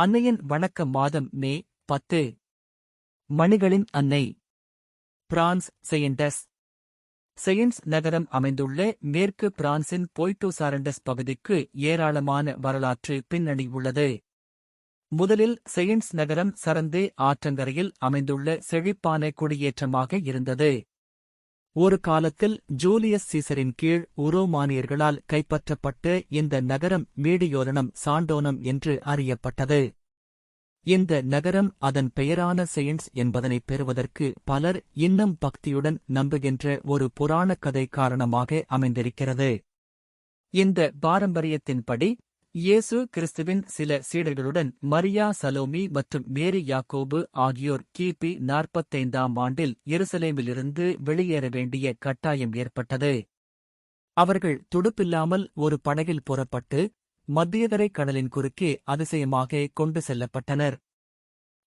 அன்னையின் வணக்க மாதம் மே பத்து. மணிகளின் அன்னை. பிரான்ஸ் செயின்டஸ் செயின்ஸ் நகரம் அமைந்துள்ள மேற்கு பிரான்சின் போய்டோ சாரண்டஸ் பகுதிக்கு ஏராளமான வரலாற்று பின்னணி உள்ளது. முதலில் செயின்ஸ் நகரம் சரந்தே ஆற்றங்கரையில் அமைந்துள்ள செழிப்பான குடியேற்றமாக இருந்தது. ஒரு காலத்தில் ஜூலியஸ் சீசரின் கீழ் உரோமானியர்களால் கைப்பற்றப்பட்டு இந்த நகரம் மீடியோலனம் சாண்டோனம் என்று அறியப்பட்டது. இந்த நகரம் அதன் பெயரான செயின்ஸ் என்பதனை பெறுவதற்கு பலர் இன்னும் பக்தியுடன் நம்புகின்ற ஒரு புராணக் கதை காரணமாக அமைந்திருக்கிறது. இந்த பாரம்பரியத்தின்படி இயேசு கிறிஸ்துவின் சில சீடர்களுடன் மரியா சலோமி மற்றும் மேரி யாக்கோபு ஆகியோர் கிபி நாற்பத்தைந்தாம் ஆண்டில் எருசலேமிலிருந்து வெளியேற வேண்டிய கட்டாயம் ஏற்பட்டது. அவர்கள் துடுப்பில்லாமல் ஒரு படகில் புறப்பட்டு மத்தியதரை கடலின் குறுக்கே அதிசயமாக கொண்டு செல்லப்பட்டனர்.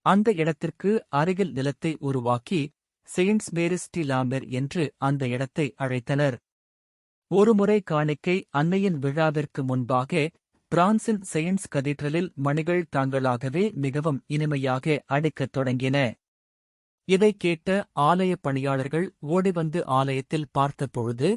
அந்த இடத்திற்கு அருகில் நிலத்தை உருவாக்கி செயின்ட்ஸ் மேரிஸ் டி லாமெர் என்று அந்த இடத்தை அழைத்தனர். ஒருமுறை காணிக்கை அன்னையின் விழாவிற்கு முன்பாக பிரான்சின் செயின்ஸ் கதீட்ரலில் மணிகள் தாங்களாகவே மிகவும் இனிமையாக அடிக்கத் தொடங்கின. இதைக் கேட்ட ஆலயப் பணியாளர்கள் ஓடிவந்து ஆலயத்தில் பார்த்தபொழுது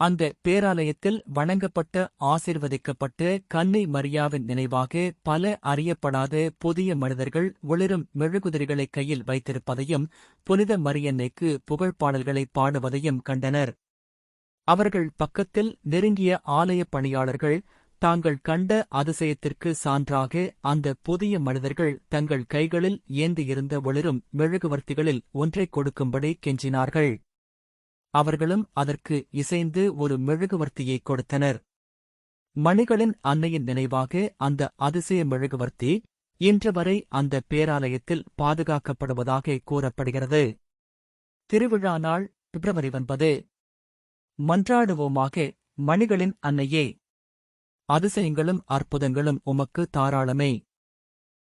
அந்த பேராலயத்தில் வணங்கப்பட்ட ஆசிர்வதிக்கப்பட்ட கன்னி மரியாவின் நினைவாக பல அறியப்படாத புதிய மனிதர்கள் ஒளிரும் மெழுகுதிரிகளை கையில் வைத்திருப்பதையும் புனித மரியன்னைக்கு புகழ்பாடல்களை பாடுவதையும் கண்டனர். அவர்கள் பக்கத்தில் நெருங்கிய ஆலயப் பணியாளர்கள் தாங்கள் கண்ட அதிசயத்திற்கு சான்றாக அந்த புதிய மனிதர்கள் தங்கள் கைகளில் ஏந்தியிருந்த ஒளிரும் மெழுகுவர்த்திகளில் ஒன்றைக் கொடுக்கும்படி கெஞ்சினார்கள். அவர்களும் அதற்கு இசைந்து ஒரு மெழுகுவர்த்தியை கொடுத்தனர். மணிகளின் அன்னையின் நினைவாக அந்த அதிசய மெழுகுவர்த்தி இன்று வரை அந்த பேராலயத்தில் பாதுகாக்கப்படுவதாக கூறப்படுகிறது. திருவிழா நாள் பிப்ரவரி ஒன்பது. மன்றாடுவோமாக மணிகளின் அன்னையே. அதிசயங்களும் அற்புதங்களும் உமக்கு தாராளமே.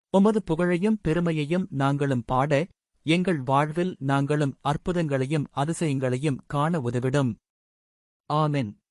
உமது புகழையும் பெருமையையும் நாங்களும் பாட எங்கள் வாழ்வில் நாங்களும் அற்புதங்களையும் அதிசயங்களையும் காண உதவிடும். ஆமென்.